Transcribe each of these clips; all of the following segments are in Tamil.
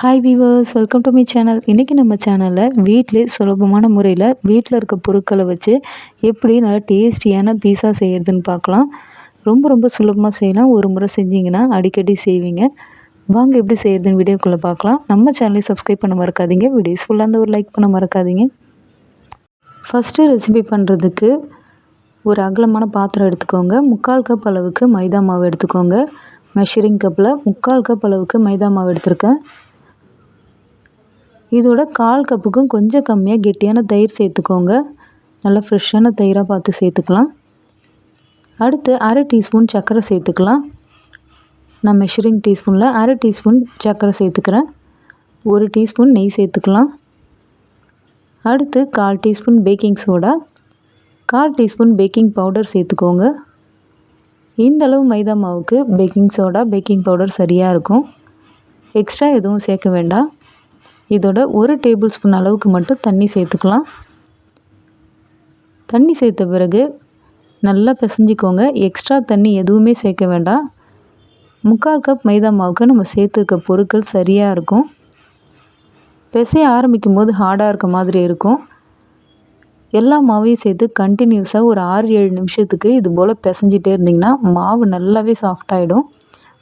Hi viewers welcome to my channel இன்றைக்கி நம்ம சேனலில் வீட்டிலே சுலபமான முறையில் வீட்டில் இருக்க பொருட்களை வச்சு எப்படி நல்லா டேஸ்டியான பீஸா செய்கிறதுன்னு பார்க்கலாம். ரொம்ப ரொம்ப சுலபமாக செய்யலாம். ஒரு முறை செஞ்சிங்கன்னா அடிக்கடி செய்வீங்க. வாங்க எப்படி செய்கிறதுன்னு வீடியோக்குள்ளே பார்க்கலாம். நம்ம சேனலை சப்ஸ்கிரைப் பண்ண மறக்காதீங்க. வீடியோஸ் ஃபுல்லாக அந்த ஒரு லைக் பண்ண மறக்காதீங்க. ஃபஸ்ட்டு ரெசிபி பண்ணுறதுக்கு ஒரு அகலமான பாத்திரம் எடுத்துக்கோங்க. முக்கால் கப் அளவுக்கு மைதா மாவு எடுத்துக்கோங்க. மெஷரிங் கப்பில் முக்கால் கப் அளவுக்கு மைதா மாவு எடுத்திருக்கேன். இதோட கால் கப்புக்கும் கொஞ்சம் கம்மியாக கெட்டியான தயிர் சேர்த்துக்கோங்க. நல்லா ஃப்ரெஷ்ஷான தயிராக பார்த்து சேர்த்துக்கலாம். அடுத்து அரை டீஸ்பூன் சர்க்கரை சேர்த்துக்கலாம். நான் மெஷரிங் டீஸ்பூனில் அரை டீஸ்பூன் சர்க்கரை சேர்த்துக்கிறேன். ஒரு டீஸ்பூன் நெய் சேர்த்துக்கலாம். அடுத்து கால் டீஸ்பூன் பேக்கிங் சோடா. கால் டீஸ்பூன் பேக்கிங் பவுடர் சேர்த்துக்கோங்க. இந்த அளவு மைதா மாவுக்கு பேக்கிங் சோடா பேக்கிங் பவுடர் சரியாக இருக்கும். எக்ஸ்ட்ரா எதுவும் சேர்க்க வேண்டாம். இதோட ஒரு டேபிள் ஸ்பூன் அளவுக்கு மட்டும் தண்ணி சேர்த்துக்கலாம். தண்ணி சேர்த்த பிறகு நல்லா பிசைஞ்சிக்கோங்க. எக்ஸ்ட்ரா தண்ணி எதுவுமே சேர்க்க வேண்டாம். முக்கால் கப் மைதா மாவுக்கு நம்ம சேர்த்துருக்க பொருட்கள் சரியாக இருக்கும். பிசைய ஆரம்பிக்கும் போது ஹார்டாக இருக்க மாதிரி இருக்கும். எல்லா மாவையும் சேர்த்து கண்டினியூஸாக ஒரு ஆறு ஏழு நிமிஷத்துக்கு இது போல் பிசைஞ்சிட்டே இருந்திங்கன்னா மாவு நல்லாவே சாஃப்டாகிடும்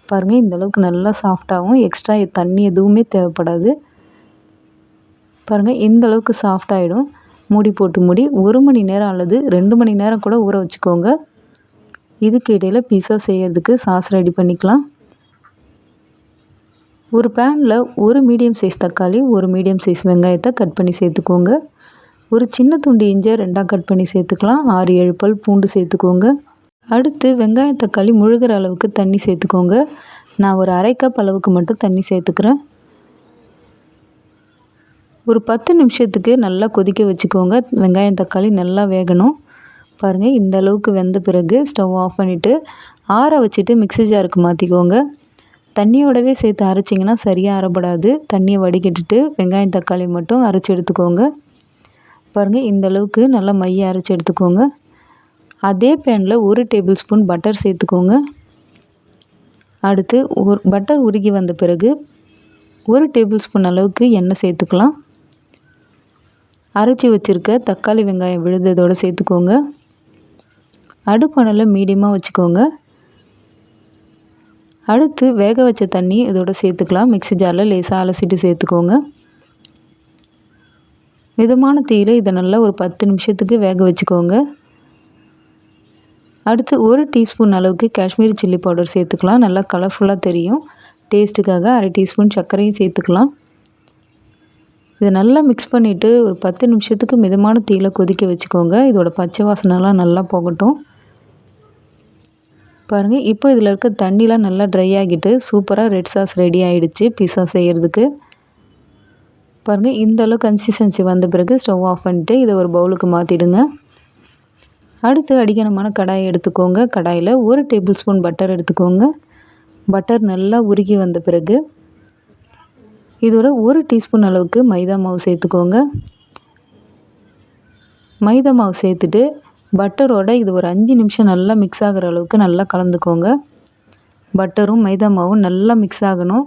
பாருங்கள் இந்தளவுக்கு நல்லா சாஃப்டாகவும் எக்ஸ்ட்ரா தண்ணி எதுவுமே தேவைப்படாது. பாருங்கள் இந்த அளவுக்கு சாஃப்ட் ஆகிடும் மூடி போட்டு மூடி ஒரு மணி நேரம் அல்லது ரெண்டு மணி நேரம் கூட ஊற வச்சுக்கோங்க. இதுக்கு இடையில் பீஸா செய்கிறதுக்கு சாஸ் ரெடி பண்ணிக்கலாம். ஒரு பேனில் ஒரு மீடியம் சைஸ் தக்காளி ஒரு மீடியம் சைஸ் வெங்காயத்தை கட் பண்ணி சேர்த்துக்கோங்க. ஒரு சின்ன துண்டு இஞ்சியை ரெண்டாக கட் பண்ணி சேர்த்துக்கலாம். ஆறு ஏழு பல் பூண்டு சேர்த்துக்கோங்க. அடுத்து வெங்காய தக்காளி முழுகிற அளவுக்கு தண்ணி சேர்த்துக்கோங்க. நான் ஒரு அரை கப் அளவுக்கு மட்டும் தண்ணி சேர்த்துக்கிறேன். ஒரு பத்து நிமிஷத்துக்கு நல்லா கொதிக்க வச்சுக்கோங்க. வெங்காயம் தக்காளி நல்லா வேகணும். பாருங்கள் இந்த அளவுக்கு வெந்த பிறகு ஸ்டவ் ஆஃப் பண்ணிவிட்டு ஆற வச்சுட்டு மிக்ஸி ஜாருக்கு மாற்றிக்கோங்க தண்ணியோடவே சேர்த்து அரைச்சிங்கன்னா சரியாக அரைப்படாது தண்ணியை வடிகட்டிட்டு வெங்காயம் தக்காளி மட்டும் அரைச்சி எடுத்துக்கோங்க. பாருங்கள் இந்த அளவுக்கு நல்லா மைய அரைச்சி எடுத்துக்கோங்க. அதே பேனில் ஒரு டேபிள் ஸ்பூன் பட்டர் சேர்த்துக்கோங்க. அடுத்து ஒரு பட்டர் உருகி வந்த பிறகு ஒரு டேபிள் ஸ்பூன் அளவுக்கு எண்ணெய் சேர்த்துக்கலாம். அரைச்சி வச்சுருக்க தக்காளி வெங்காயம் விழுந்ததோடு சேர்த்துக்கோங்க. அடுப்பணலை மீடியமாக வச்சுக்கோங்க. அடுத்து வேக வச்ச தண்ணி இதோட சேர்த்துக்கலாம். மிக்சி ஜாரில் லேசாக அலசிட்டு சேர்த்துக்கோங்க. மிதமான தீயில் இதை நல்லா ஒரு பத்து நிமிஷத்துக்கு வேக வச்சுக்கோங்க. அடுத்து ஒரு டீஸ்பூன் அளவுக்கு காஷ்மீரி சில்லி பவுடர் சேர்த்துக்கலாம். நல்லா கலர்ஃபுல்லாக தெரியும். டேஸ்ட்டுக்காக அரை டீஸ்பூன் சர்க்கரையும் சேர்த்துக்கலாம். இதை நல்லா மிக்ஸ் பண்ணிவிட்டு ஒரு பத்து நிமிஷத்துக்கு மிதமான தீயில் கொதிக்க வச்சுக்கோங்க. இதோட பச்சை வாசனைலாம் நல்லா போகட்டும். பாருங்கள் இப்போ இதில் இருக்க தண்ணிலாம் நல்லா ட்ரை ஆகிட்டு சூப்பராக ரெட் சாஸ் ரெடி ஆகிடுச்சு பீஸா செய்கிறதுக்கு பாருங்கள் இந்தளவு கன்சிஸ்டன்சி வந்த பிறகு ஸ்டவ் ஆஃப் பண்ணிவிட்டு இதை ஒரு பவுலுக்கு மாற்றிடுங்க அடுத்து அடிக்கணமான கடாயை எடுத்துக்கோங்க. கடாயில் ஒரு டேபிள் ஸ்பூன் பட்டர் எடுத்துக்கோங்க. பட்டர் நல்லா உருகி வந்த பிறகு இதோட ஒரு டீஸ்பூன் அளவுக்கு மைதா மாவு சேர்த்துக்கோங்க. மைதா மாவு சேர்த்துட்டு பட்டரோட இது ஒரு அஞ்சு நிமிஷம் நல்லா மிக்ஸ் ஆகிற அளவுக்கு நல்லா கலந்துக்கோங்க. பட்டரும் மைதா மாவும் நல்லா மிக்ஸ் ஆகணும்.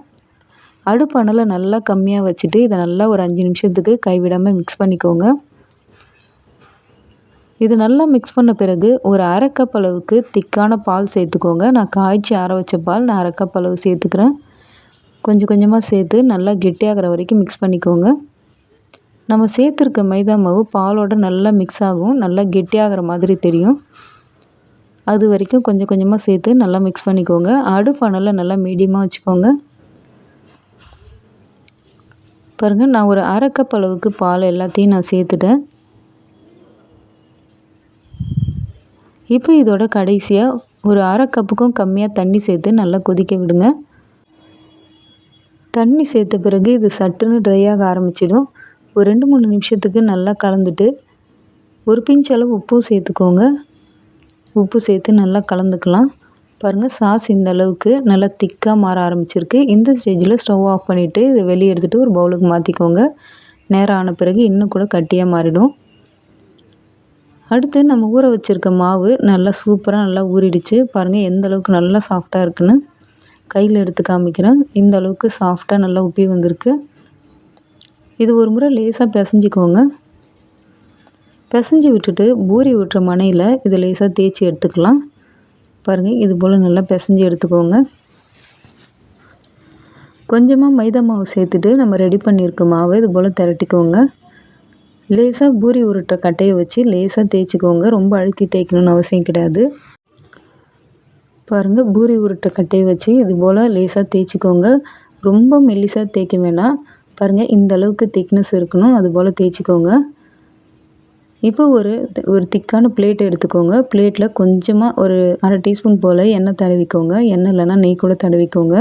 அடுப்பானல நல்லா கம்மியாக வச்சுட்டு இதை நல்லா ஒரு அஞ்சு நிமிஷத்துக்கு கைவிடாமல் மிக்ஸ் பண்ணிக்கோங்க. இது நல்லா மிக்ஸ் பண்ண பிறகு ஒரு அரை கப் அளவுக்கு திக்கான பால் சேர்த்துக்கோங்க. நான் காய்ச்சி ஆற வச்ச பால் நான் அரை கப் அளவு சேர்த்துக்கிறேன். கொஞ்சம் கொஞ்சமாக சேர்த்து நல்லா கெட்டியாகிற வரைக்கும் மிக்ஸ் பண்ணிக்கோங்க. நம்ம சேர்த்துருக்க மைதா மாவு பாலோட நல்லா மிக்ஸ் ஆகும். நல்லா கெட்டியாகிற மாதிரி தெரியும். அது வரைக்கும் கொஞ்சம் கொஞ்சமாக சேர்த்து நல்லா மிக்ஸ் பண்ணிக்கோங்க. அடுப்பானல நல்லா மீடியமாக வச்சுக்கோங்க. பாருங்கள் நான் ஒரு அரை கப் அளவுக்கு பால் எல்லாத்தையும் நான் சேர்த்துட்டேன். இப்போ இதோட கடைசியாக ஒரு அரை கப்புக்கும் கம்மியாக தண்ணி சேர்த்து நல்லா கொதிக்க விடுங்க. தண்ணி சேர்த்த பிறகு இது சட்டுன்னு ட்ரை ஆக ஆரம்பிச்சிடும். ஒரு ரெண்டு மூணு நிமிஷத்துக்கு நல்லா கலந்துட்டு ஒரு பிஞ்ச் அளவு உப்பும் சேர்த்துக்கோங்க. உப்பு சேர்த்து நல்லா கலந்துக்கலாம். பாருங்கள் சாஸ் இந்த அளவுக்கு நல்லா திக்காக மாற ஆரம்பிச்சிருக்கு. இந்த ஸ்டேஜில் ஸ்டவ் ஆஃப் பண்ணிவிட்டு இதை வெளியே எடுத்துகிட்டு ஒரு பவுலுக்கு மாற்றிக்கோங்க நேரம் ஆன பிறகு இன்னும் கூட கட்டியாக மாறிடும். அடுத்து நம்ம ஊற வச்சுருக்க மாவு நல்லா சூப்பராக நல்லா ஊறிடுச்சு. பாருங்கள் எந்த அளவுக்கு நல்லா சாஃப்டாக இருக்குன்னு. கையில் எடுத்து காமிக்கிறேன். இந்த அளவுக்கு சாஃப்டாக நல்லா உப்பி வந்திருக்கு. இது ஒரு முறை லேசாக பிசைஞ்சிக்கோங்க. பிசைஞ்சு விட்டுட்டு பூரி விட்டுற மனையில் இது லேசாக தேய்ச்சி எடுத்துக்கலாம். பாருங்கள் இது போல் நல்லா பிசைஞ்சு எடுத்துக்கோங்க. கொஞ்சமாக மைதா மாவு சேர்த்துட்டு நம்ம ரெடி பண்ணியிருக்க மாவை இது போல் திரட்டிக்கோங்க. லேசாக பூரி உருட்டுற கட்டையை வச்சு லேசாக தேய்ச்சிக்கோங்க. ரொம்ப அழுத்தி தேய்க்கணும்னு அவசியம் கிடையாது. பாருங்கள் பூரி உருட்டை கட்டையை வச்சு இது போல் லேசாக தேய்ச்சிக்கோங்க. ரொம்ப மெல்லிசாக தேய்க்க வேணாம். பாருங்கள் இந்த அளவுக்கு திக்னஸ் இருக்கணும். அது போல் தேய்ச்சிக்கோங்க. இப்போ ஒரு ஒரு திக்கான பிளேட் எடுத்துக்கோங்க. பிளேட்டில் கொஞ்சமாக ஒரு அரை டீஸ்பூன் போல் எண்ணெய் தடவிக்கோங்க. எண்ணெய் இல்லைன்னா நெய் கூட தடவிக்கோங்க.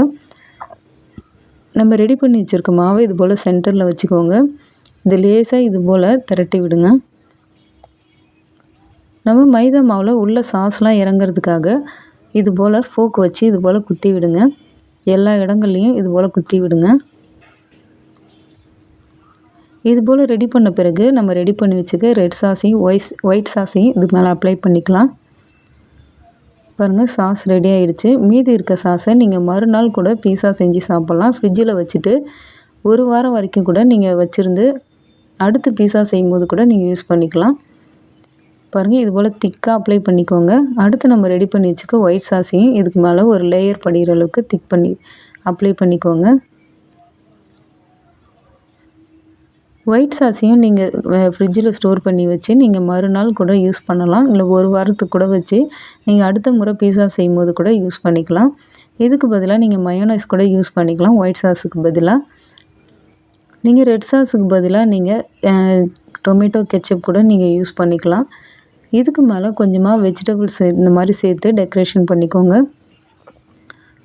நம்ம ரெடி பண்ணி வச்சுருக்க மாவை இது போல் சென்டரில் வச்சுக்கோங்க. இது லேசாக இது போல் திரட்டி விடுங்க. நம்ம மைதா மாவில் உள்ள சாஸ்லாம் இறங்குறதுக்காக இது போல் ஃபோக் வச்சு இது போல் குத்தி விடுங்க. எல்லா இடங்கள்லையும் இது போல் குத்தி விடுங்க. இது போல் ரெடி பண்ண பிறகு நம்ம ரெடி பண்ணி வச்சுக்க ரெட் சாஸையும் ஒய்ஸ் ஒயிட் சாஸையும் இது மேலே அப்ளை பண்ணிக்கலாம். பாருங்கள் சாஸ் ரெடி ஆகிடுச்சு மீதி இருக்க சாஸை நீங்கள் மறுநாள் கூட பீஸா செஞ்சு சாப்பிட்லாம். ஃப்ரிட்ஜில் வச்சுட்டு ஒரு வாரம் வரைக்கும் கூட நீங்கள் வச்சுருந்து அடுத்து பீஸா செய்யும்போது கூட நீங்கள் யூஸ் பண்ணிக்கலாம். பாருங்கள் இது போல் திக்காக அப்ளை பண்ணிக்கோங்க. அடுத்து நம்ம ரெடி பண்ணி வச்சுக்க ஒயிட் சாஸையும் இதுக்கு மேலே ஒரு லேயர் படிகிற அளவுக்கு திக் பண்ணி அப்ளை பண்ணிக்கோங்க. ஒயிட் சாஸையும் நீங்கள் ஃப்ரிட்ஜில் ஸ்டோர் பண்ணி வச்சு நீங்கள் மறுநாள் கூட யூஸ் பண்ணலாம். இல்லை ஒரு வாரத்துக்கு கூட வச்சு நீங்கள் அடுத்த முறை பீஸா செய்யும்போது கூட யூஸ் பண்ணிக்கலாம். இதுக்கு பதிலாக நீங்கள் மயோனைஸ் கூட யூஸ் பண்ணிக்கலாம் ஒயிட் சாஸுக்கு பதிலாக நீங்கள் ரெட் சாஸுக்கு பதிலாக நீங்கள் டொமேட்டோ கெச்சப் கூட நீங்கள் யூஸ் பண்ணிக்கலாம். இதுக்கு மேலே கொஞ்சமாக வெஜிடபிள்ஸ் இந்த மாதிரி சேர்த்து டெக்கரேஷன் பண்ணிக்கோங்க.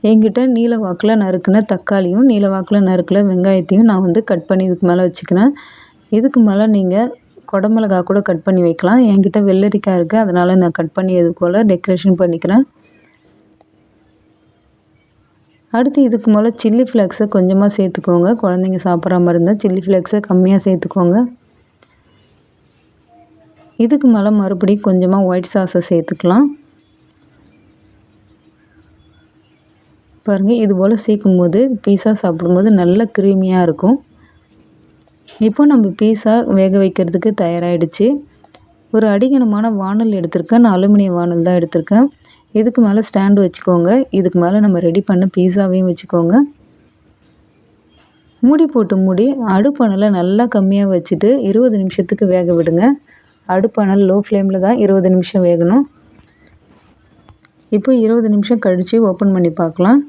என்கிட்ட நீல வாக்கில் நறுக்கின தக்காளியும் நீல வாக்கில் நறுக்கின வெங்காயத்தையும் நான் வந்து கட் பண்ணி இதுக்கு மேலே வச்சுக்கிறேன். இதுக்கு மேலே நீங்கள் குடமிளகா கூட கட் பண்ணி வைக்கலாம். என்கிட்ட வெள்ளரிக்காய் இருக்குது அதனால் நான் கட் பண்ணி இது போல் டெக்கரேஷன் பண்ணிக்கிறேன். அடுத்து இதுக்கு மேலே சில்லி ஃப்ளேக்ஸை கொஞ்சமாக சேர்த்துக்கோங்க. குழந்தைங்க சாப்பிட்ற மாதிரி இருந்தால் சில்லி ஃப்ளேக்ஸை கம்மியாக சேர்த்துக்கோங்க. இதுக்கு மேலே மறுபடியும் கொஞ்சமாக ஒயிட் சாஸை சேர்த்துக்கலாம். பாருங்கள் இது போல் சேர்க்கும்போது பீஸா சாப்பிடும்போது நல்ல க்ரீமியாக இருக்கும். இப்போ நம்ம பீஸா வேக வைக்கிறதுக்கு தயாராகிடுச்சு ஒரு அடிகனமான வானல் எடுத்திருக்கேன். நான் அலுமினிய வானல் தான் எடுத்திருக்கேன். இதுக்கு மேலே ஸ்டாண்டு வச்சுக்கோங்க. இதுக்கு மேலே நம்ம ரெடி பண்ண பீஸாவையும் வச்சுக்கோங்க. மூடி போட்டு மூடி அடுப்பணலை நல்லா கம்மியாக வச்சுட்டு இருபது நிமிஷத்துக்கு வேக விடுங்க. அடுப்பணல் லோ ஃப்ளேமில் தான் இருபது நிமிஷம் வேகணும். இப்போ இருபது நிமிஷம் கழித்து ஓப்பன் பண்ணி பார்க்கலாம்.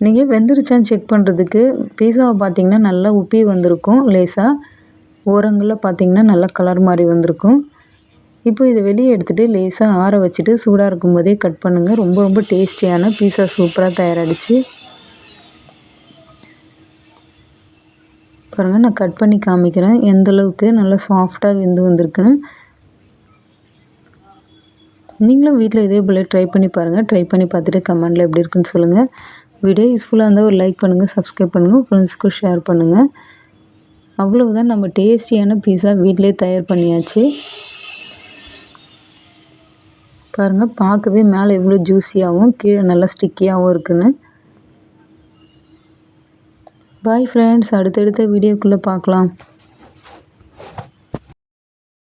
நீங்கள் வெந்துருச்சான்னு செக் பண்ணுறதுக்கு பீஸாவை பார்த்தீங்கன்னா நல்லா உப்பி வந்திருக்கும் லேசாக ஓரங்களில் பார்த்தீங்கன்னா நல்லா கலர் மாதிரி வந்திருக்கும். இப்போ இதை வெளியே எடுத்துகிட்டு லேசாக ஆற வச்சுட்டு சூடாக இருக்கும் போதே கட் பண்ணுங்கள் ரொம்ப ரொம்ப டேஸ்டியான பீஸா சூப்பராக தயாராகிடுச்சு பாருங்கள் நான் கட் பண்ணி காமிக்கிறேன். எந்தளவுக்கு நல்லா சாஃப்டாக வெந்து வந்திருக்குன்னு. நீங்களும் வீட்டில் இதே போல் ட்ரை பண்ணி பாருங்கள் ட்ரை பண்ணி பார்த்துட்டு கமெண்டில் எப்படி இருக்குன்னு சொல்லுங்கள் வீடியோ யூஸ்ஃபுல்லாக இருந்தால் ஒரு லைக் பண்ணுங்கள் சப்ஸ்கிரைப் பண்ணுங்கள் ஃப்ரெண்ட்ஸுக்கும் ஷேர் பண்ணுங்கள் அவ்வளவுதான் நம்ம டேஸ்டியான பீஸா வீட்டிலே தயார் பண்ணியாச்சு. பாருங்கள் பார்க்கவே மேலே எவ்வளோ ஜூஸியாகவும் கீழே நல்லா ஸ்டிக்கியாகவும் இருக்குன்னு. பாய் ஃப்ரெண்ட்ஸ் அடுத்தடுத்த வீடியோக்குள்ளே பார்க்கலாம்.